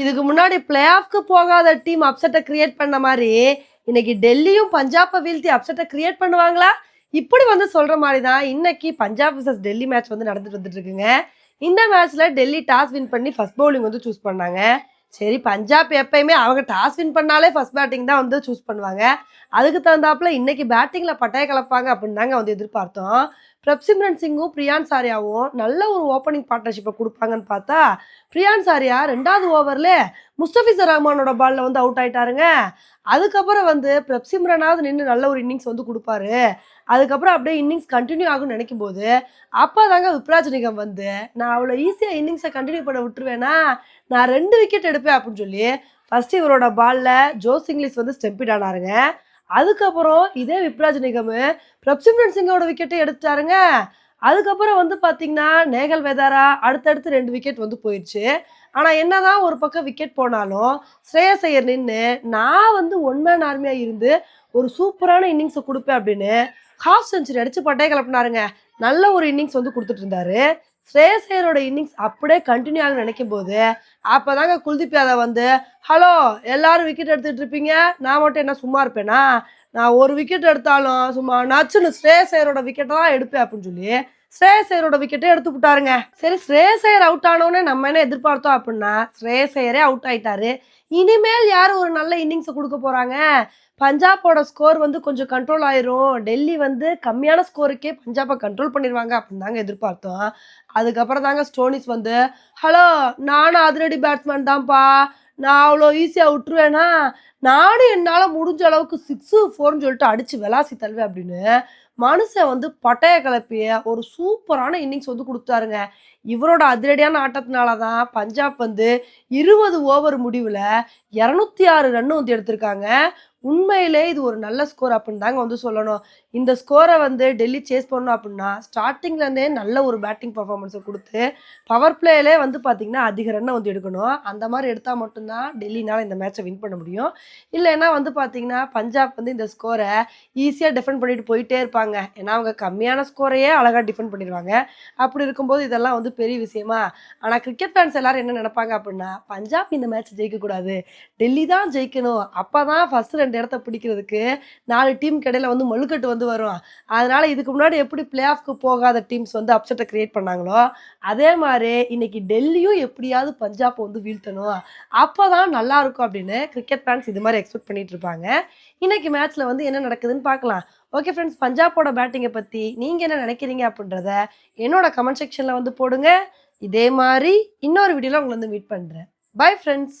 இதுக்கு முன்னாடி பிளே ஆஃப்க்கு போகாத டீம் அப்செட்டை கிரியேட் பண்ண மாதிரி இன்னைக்கு டெல்லியும் பஞ்சாப்பை வீழ்த்தி அப்செட்டை கிரியேட் பண்ணுவாங்களா? இப்படி வந்து சொல்ற மாதிரி தான் இன்னைக்கு பஞ்சாப் விசஸ் டெல்லி மேட்ச் வந்து நடந்துட்டு வந்துட்டு இருக்குங்க. இந்த மேட்ச்ல டெல்லி டாஸ் வின் பண்ணி ஃபர்ஸ்ட் பவுலிங் வந்து சூஸ் பண்ணாங்க. சரி பஞ்சாப் எப்பயுமே அவங்க டாஸ் வின் பண்ணாலே ஃபர்ஸ்ட் பேட்டிங் தான் வந்து சூஸ் பண்ணுவாங்க. அதுக்கு தகுந்தாப்புல இன்னைக்கு பேட்டிங்கில் பட்டைய கலப்பாங்க அப்படின்னு தாங்க வந்து எதிர்பார்த்தோம். பிரப்சிம்ரன் சிங்கும் பிரியான் சாரியாவும் நல்ல ஒரு ஓப்பனிங் பார்ட்னர்ஷிப்பை கொடுப்பாங்கன்னு பார்த்தா பிரியான் சாரியா ரெண்டாவது ஓவரில் முஸ்தபிசர் ரஹ்மானோட பாலில் வந்து அவுட் ஆயிட்டாருங்க. அதுக்கப்புறம் வந்து பிரப்சிம்ரனாவது நின்று நல்ல ஒரு இன்னிங்ஸ் வந்து கொடுப்பாரு. அதுக்கப்புறம் அப்படியே இன்னிங்ஸ் கண்டினியூ ஆகும்னு நினைக்கும் போது அப்போ தாங்க விப்ராஜ் நிகம் வந்து நான் அவ்வளோ ஈஸியாக இன்னிங்ஸை கண்டினியூ பண்ண விட்டுருவேனா? நான் ரெண்டு விக்கெட் எடுப்பேன் அப்படின்னு சொல்லி ஃபர்ஸ்ட் இவரோட பாலில் ஜோஸ் இங்கிலீஷ் வந்து ஸ்டெம்பிட் ஆனாருங்க. அதுக்கப்புறம் இதே விப்ராஜ் நிகம் பிரப்சிம்ரன் சிங்கோட விக்கெட்டை எடுத்துட்டாருங்க. அதுக்கப்புறம் வந்து பார்த்தீங்கன்னா நேகல் வெதாரா அடுத்தடுத்து ரெண்டு விக்கெட் வந்து போயிடுச்சு ஆனால் என்னதான் ஒரு பக்கம் விக்கெட் போனாலும் ஸ்ரேயஸ் ஐயர் நின்று நான் வந்து ஒன் மேன் ஆர்மியாக இருந்து ஒரு சூப்பரான இன்னிங்ஸை கொடுப்பேன் அப்படின்னு ஹாஃப் செஞ்சுரி அடித்து பட்டைய கிளப்பினாருங்க. நல்ல ஒரு இன்னிங்ஸ் வந்து கொடுத்துட்டு இருந்தாரு. ஸ்ரேயஸ் ஐயரோட இன்னிங்ஸ் அப்படியே கண்டினியூ ஆக நினைக்கும் போது அப்போதாங்க குல்தீப் யாதவ் வந்து ஹலோ எல்லாரும் விக்கெட் எடுத்துகிட்டு இருப்பீங்க. நான் மட்டும் என்ன சும்மா இருப்பேனா? நான் ஒரு விக்கெட் எடுத்தாலும் சும்மா நச்சுன்னு ஸ்ரேயஸ் ஐயரோட விக்கெட்டை தான் எடுப்பேன் அப்படின்னு சொல்லி ஸ்ரேயஸ் ஐயரோட விக்கெட்டை எடுத்து விட்டாருங்க. சரி ஸ்ரேயஸ் ஐயர் அவுட் ஆனோடனே நம்ம என்ன எதிர்பார்த்தோம் அப்படின்னா ஸ்ரேயஸ் ஐயரே அவுட் ஆயிட்டாரு. இனிமேல் யார் ஒரு நல்ல இன்னிங்ஸை கொடுக்க போகிறாங்க பஞ்சாபோட ஸ்கோர் வந்து கொஞ்சம் கண்ட்ரோல் ஆயிரும். டெல்லி வந்து கம்மியான ஸ்கோருக்கே பஞ்சாபை கண்ட்ரோல் பண்ணிடுவாங்க அப்படின்னு தாங்க எதிர்பார்த்தோம். அதுக்கப்புறம் தாங்க ஸ்டோனிஸ் வந்து ஹலோ நானும் அதிரடி பேட்ஸ்மேன் தான்ப்பா. நான் அவ்வளோ ஈஸியாக விட்டுருவேன்னா நானும் என்னால் முடிஞ்ச அளவுக்கு சிக்ஸு ஃபோர்னு சொல்லிட்டு அடித்து விளாசி தள்ளுவேன் அப்படின்னு மனுஷன் வந்து பட்டைய கிளப்பிய ஒரு சூப்பரான இன்னிங்ஸ் வந்து கொடுத்தாருங்க. இவரோட அதிரடியான ஆட்டத்தினால தான் பஞ்சாப் வந்து இருபது ஓவர் முடிவில் இரநூத்தி ஆறு ரன் வந்து எடுத்திருக்காங்க. உண்மையிலே இது ஒரு நல்ல ஸ்கோர் அப்படின்னு தாங்க வந்து சொல்லணும். இந்த ஸ்கோரை வந்து டெல்லி சேஸ் பண்ணணும் அப்படின்னா ஸ்டார்டிங்லேருந்தே நல்ல ஒரு பேட்டிங் பர்ஃபார்மன்ஸை கொடுத்து பவர் பிளேலே வந்து பார்த்தீங்கன்னா அதிக ரன்னை வந்து எடுக்கணும். அந்த மாதிரி எடுத்தால் மட்டும்தான் டெல்லினால் இந்த மேட்சை வின் பண்ண முடியும். இல்லைன்னா வந்து பார்த்திங்கன்னா பஞ்சாப் வந்து இந்த ஸ்கோரை ஈஸியாக டிஃபெண்ட் பண்ணிட்டு போயிட்டே இருப்பாங்க. ஏன்னா அவங்க கம்மியான ஸ்கோரையே அழகாக டிஃபெண்ட் பண்ணிடுவாங்க. அப்படி இருக்கும்போது இதெல்லாம் வந்து பெரிய விஷயமா? ஆனால் கிரிக்கெட் ஃபேன்ஸ் எல்லாரும் என்ன நினைப்பாங்க அப்படின்னா பஞ்சாப் இந்த மேட்ச் ஜெயிக்கக்கூடாது. டெல்லி தான் ஜெயிக்கணும். அப்போ தான் ஃபஸ்ட்டு ரெண்டு இடத்த பிடிக்கிறதுக்கு நாலு டீம் கடையில் வந்து மல்லுக்கட்டு வந்து வரும். அதனால இதுக்கு முன்னாடி எப்படி பிளே ஆஃப்க்கு போகாத டீம்ஸ் வந்து அப்செட்டை கிரியேட் பண்ணாங்களோ அதே மாதிரி இன்னைக்கு டெல்லியும் எப்படியாவது பஞ்சாப் வந்து வீழ்த்தணும். அப்போ தான் நல்லா இருக்கும் அப்படின்னு கிரிக்கெட் ஃபேன்ஸ் இது மாதிரி எக்ஸ்பெக்ட் பண்ணிட்டு இருப்பாங்க. இன்னைக்கு மேட்ச்சில் வந்து என்ன நடக்குதுன்னு பார்க்கலாம். ஓகே ஃப்ரெண்ட்ஸ் பஞ்சாபோட பேட்டிங்கை பற்றி நீங்கள் என்ன நினைக்கிறீங்க அப்படின்றத என்னோட கமெண்ட் செக்ஷனில் வந்து போடுங்க. இதே மாதிரி இன்னொரு வீடியோவில் உங்களை வந்து மீட் பண்ணுறேன் பை ஃப்ரெண்ட்ஸ்